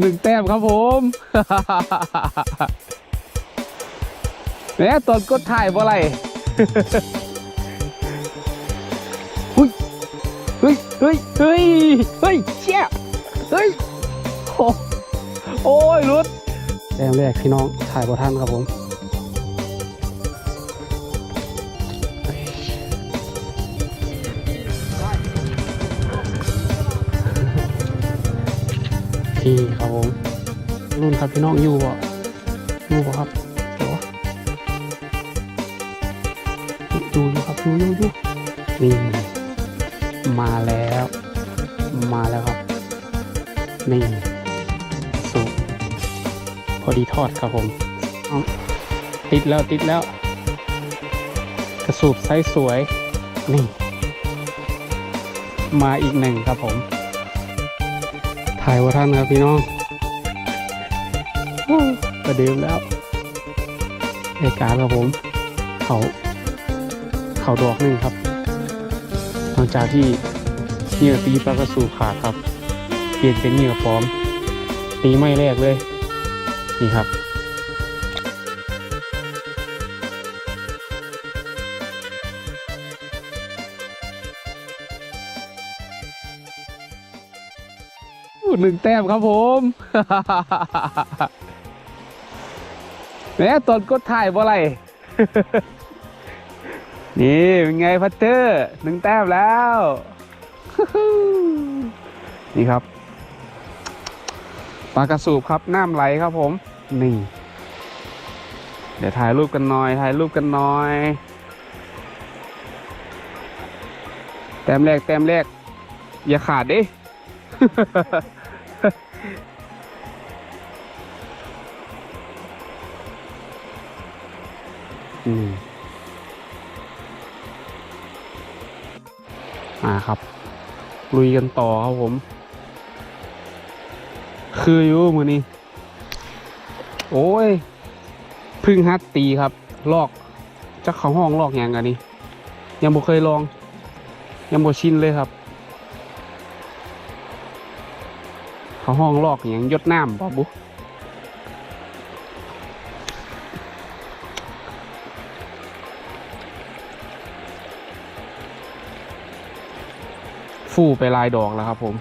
หนึ่งแต้มครับผมเนี่ยตอนกดถ่ายเพราะอะไรหุ้ยเฮ้ยเฮ้ยเฮ้ยเฮ้ยเชี่ยเฮ้ยโอ้ยรุดแต้มแรกพี่น้องถ่ายบอท่านครับผม พี่ครับผมรุ่นครับพี่น้องอยู่บ่อยู่บ่ครับเดี๋ยวอยู่อยู่ครับอยู่อยู่อยู่นี่มาแล้ว มาแล้วครับ นี่สุกพอดีทอดครับผมติดแล้วติดแล้ว กระสูบไซส์สวย นี่ มาอีกหนึ่งครับผม ถ่ายว่าท่านครับพี่น้องอู้ประเดิมแล้วเอกการครับผม เขาเขาดอกหนึ่งครับ หลังจากที่เหยื่อตีปลากระสูขาดครับ เปลี่ยนเป็นเหยื่อพร้อม ตีไม่แรกเลย นี่ครับ หนึ่งแต้มครับผมเนี่ยตอนกดถ่ายเพราะอะไรนี่เป็นไงพัตเตอร์หนึ่งแต้มแล้ว นี่ครับปลากระสูบครับน้ำไหลครับผมนี่เดี๋ยวถ่ายรูปกันหน่อย ถ่ายรูปกันหน่อย แต้มแรกแต้มแรกอย่าขาดดิ อืมมาครับ ลุยกันต่อครับผม คืออยู่มือนี้ โอ้ย พึ่งฮัดตีครับ ลอกจักเขาห้องลอกอย่างอันนี้ ยังบ่เคยลอง ยังบ่ชินเลยครับ เขาห้องลอกอย่างยดน้ำป่ะบุ ฟู่ไปลายดอกแล้วครับผม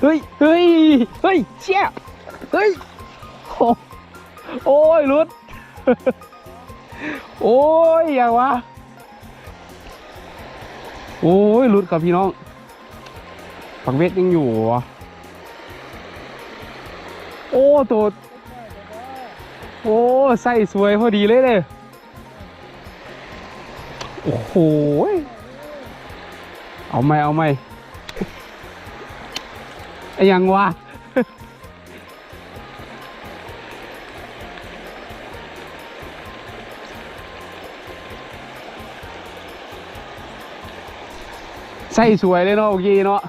เฮ้ยเฮ้ยเฮ้ยเชี่ยเฮ้ยโอ้โอ้ยรุดโอ้ยอย่างวะโอ้ยรุดครับพี่น้องฝังเวทยังอยู่วะโอ้ตัวโอ้ใส่สวยพอดีเลยเลยโอ้โหเอาไหมเอาไหม ยังวะใส่สวยเลยเนาะโอเคเนาะ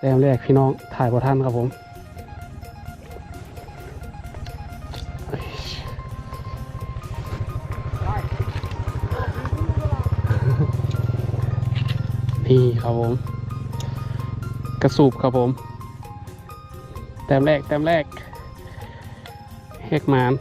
แต้มแรกพี่น้องถ่ายบอท่านครับผม นี่ครับผม กระสูบครับผม แต้มแรก แต้มแรกแฮกมาน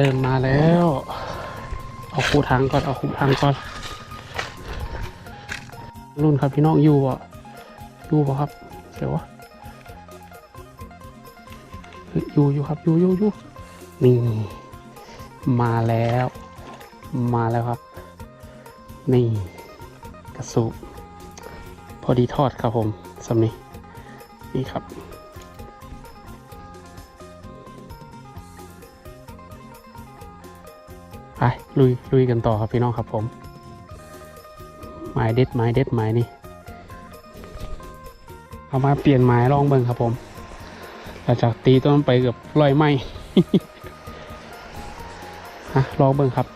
ริ่มมาแล้ว เอาคู่ทางก่อน เอาคู่ทางก่อน รุ่นครับพี่น้องอยู่บ่ะอยู่บ่ครับเสียวะอยู่อยู่ครับอยู่อยู่อยู่นี่มาแล้ว มาแล้วครับ นี่ กระสุพอดีทอดครับผมสำนี้นี่ครับ ไปลุยลุยกันต่อครับพี่น้องครับผมหมายเด็ดหมายเด็ดหมายนี่เอามาเปลี่ยนหมายลองเบิ่งครับผมหลังจากตีต้นไปเกือบร้อยไหมฮะลองเบิ่งครับ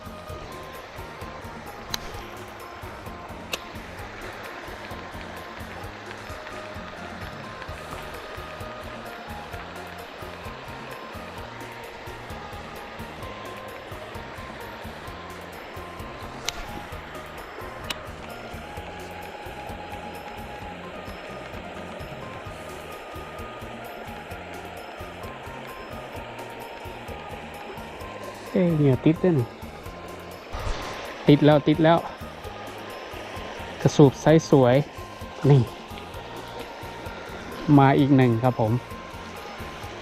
อ้ยเหนียวติดด้วยนี่ติดแล้วติดแล้ว กระสูบไซส์สวย นี่ มาอีกหนึ่งครับผม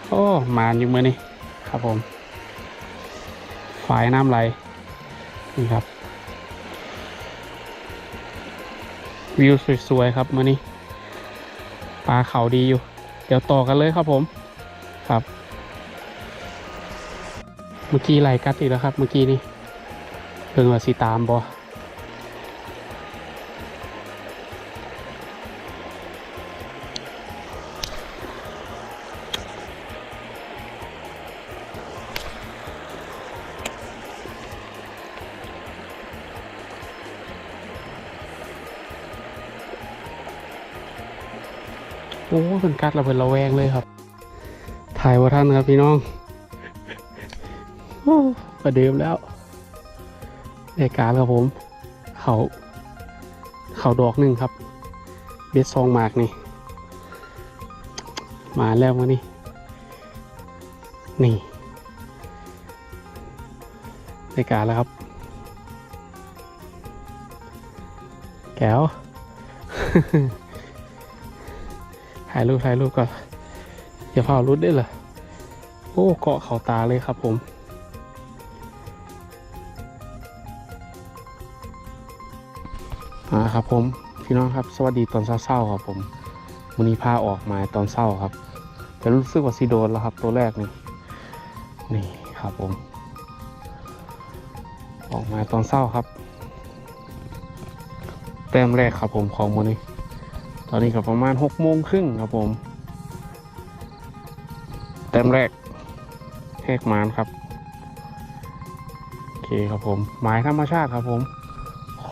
โอ้ มาอยู่มือนี่ครับผม ฝายน้ำไหล นี่ครับ วิวสวยๆครับมือนี้ปลาเขาดีอยู่ เดี๋ยวต่อกันเลยครับผม ครับ มื่อกี้ไหลกัดอีกแล้วครับ เมื่อกี้นี่เพิ่งว่าสีตามบอโอ้เพิ่นกัดเราเป็นระแวงเลยครับ ถ่ายว่าท่านครับพี่น้อง ประเดิมแล้วในการครับผม เขาเขาดอกหนึ่งครับ เบ็ดซองหมากนี่ มาแล้วมานี่ นี่ในการแล้วครับ แก้ว ถ่ายรูปถ่ายรูปก่อนอย่าเผารุดได้เหรอโอ้เกาะเขาตาเลยครับผม อ่าครับผมพี่น้องครับ สวัสดีตอนเศร้าๆครับผมวันนี้พาออกมาตอนเศร้าครับ แต่รู้สึกว่าซีโดนแล้วครับตัวแรกนี่นี่ครับผม ออกมาตอนเศร้าครับ แต้มแรกครับผมของวันนี้ ตอนนี้ก็ประมาณหกโมงครึ่งครับผม แต้มแรกแหกมานครับ โอเคครับผม หมายธรรมชาติครับผม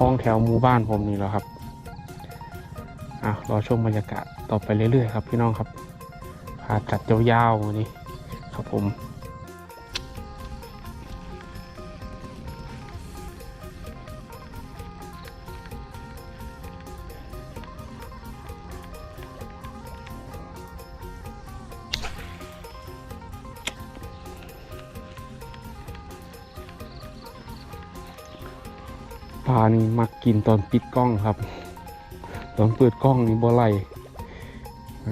คลองแถวหมู่บ้านผมนี่แหละครับอะรอชมบรรยากาศต่อไปเรื่อยๆครับพี่น้องครับพาจัดยาวๆวันนี้ครับผมานี่มักกินตอนปิดกล้องครับ ตอนเปิดกล้องนี่บ่ไหลอ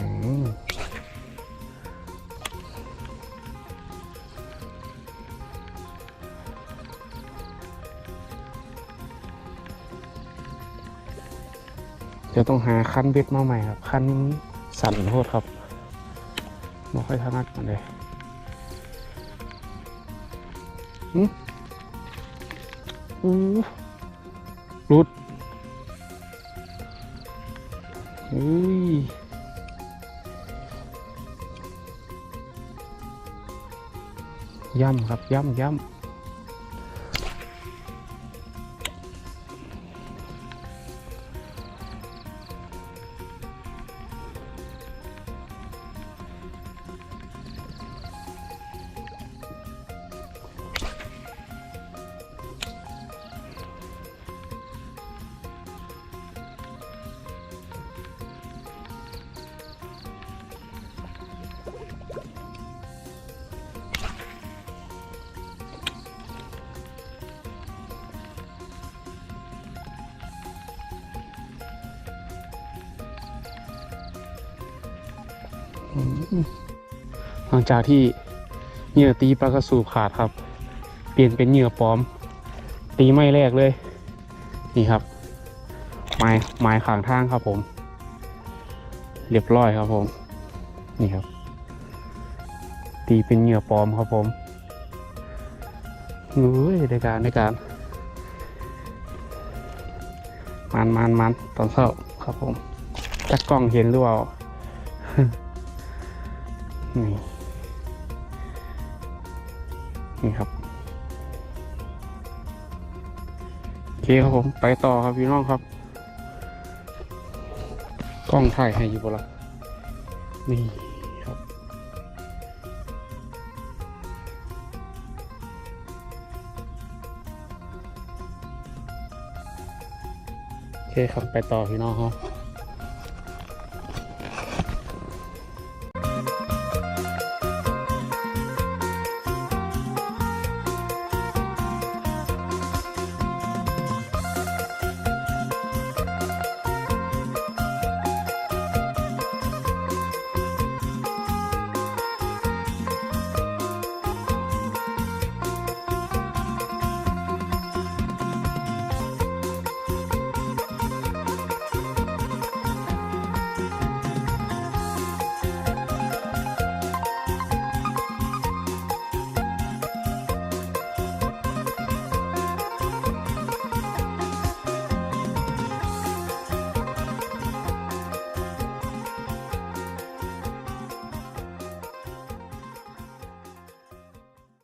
เดี๋ยวต้องหาคันเบ็ดมาใหม่ครับ คันนี้สั่นโทษครับไม่ค่อยถนัดกันเลยอืมอู้ รุดเฮ้ยย่ำครับย่ำย่ำ หลังจากที่เหยื่อตีปลากระสูบขาดครับ เปลี่ยนเป็นเหยื่อปลอม ตีไม่แรกเลย นี่ครับ ไม้ไม้ขางทางครับผม เรียบร้อยครับผม นี่ครับ ตีเป็นเหยื่อปลอมครับผมอุ้ยในการในการ มันมันมันตอนเช้าครับผมจักกล้องเห็นหรือเปล่า นี่นี่ครับโอเคครับผมไปต่อครับพี่น้องครับ กล้องถ่ายให้อยู่บ่ละนี่ครับ โอเคครับไปต่อพี่น้องครับ